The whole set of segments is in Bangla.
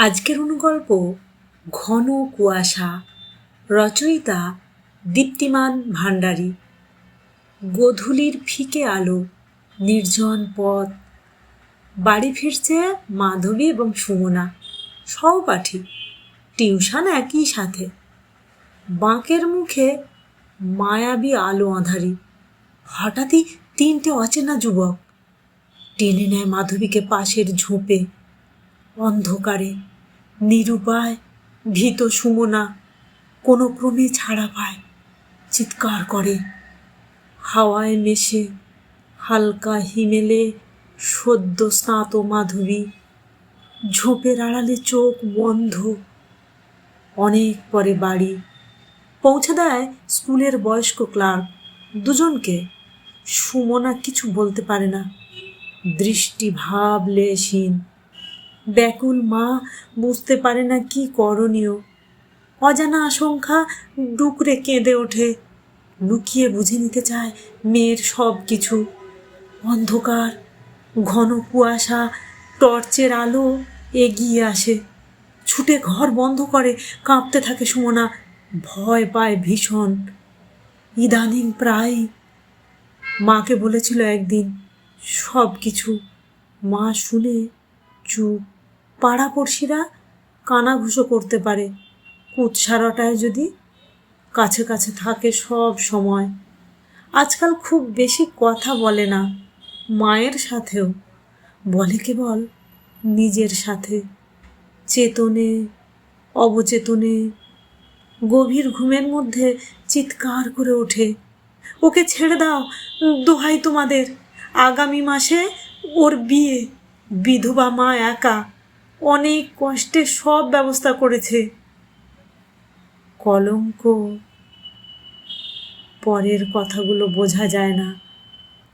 আজকের অনুগল্প ঘন কুয়াশা, রচয়িতা দীপ্তিমান ভাণ্ডারী। গোধূলির ফিকে আলো, নির্জন পথ, বাড়ি ফিরছে মাধবী এবং সুমনা, সহপাঠী, টিউশন একই সাথে। বাঁকের মুখে মায়াবী আলো আঁধারি, হঠাৎই তিনটে অচেনা যুবক। টেনে নেয় মাধবীকে পাশের ঝোপে, অন্ধকারে। নিরুপায়, ভীত সুমনা কোনো ক্রমে ছাড়া পায়, চিৎকার করে। হাওয়ায় মেশে হালকা হিমেলে সদ্য স্নাত মাধবী ঝোপের আড়ালে চোখ বন্ধ। অনেক পরে বাড়ি। পৌঁছে দেয় স্কুলের বয়স্ক ক্লার্ক। দুজনকে সুমনা কিছু বলতে পারে না। দৃষ্টি ভাবলেশহীন ব্যাকুল মা, বুঝতে পারে না কি করণীয়। অজানা আশঙ্কা ডুকরে কেঁদে ওঠে। লুকিয়ে বুঝে নিতে চায় মেয়ের সব কিছু অন্ধকার, ঘন কুয়াশা, টর্চের আলো এগিয়ে আসে। ছুটে ঘর বন্ধ করে কাঁপতে থাকে সুমনা। ভয় পায় ভীষণ। ইদানিং প্রায় মাকে বলেছিল একদিন সব কিছু মা শুনে চুপ পাড়াপড়শিরা কানাঘুষো করতে পারে। কুৎসারটায় যদি কাছে কাছে থাকে সব সময়। আজকাল খুব বেশি কথা বলে না, মায়ের সাথেও। বলে কেবল নিজের সাথে। চেতনে, অবচেতনে, গভীর ঘুমের মধ্যে চিৎকার করে ওঠে। ওকে ছেড়ে দাও, দোহাই তোমাদের। আগামী মাসে ওর বিয়ে। বিধবা মা একা। অনেক কষ্টে সব ব্যবস্থা করেছে। কলঙ্ক। পরের কথাগুলো বোঝা যায় না।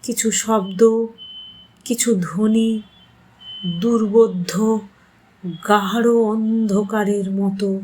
কিছু শব্দ, কিছু ধ্বনি, দুর্বোধ্য, গাঢ় অন্ধকারের মতো।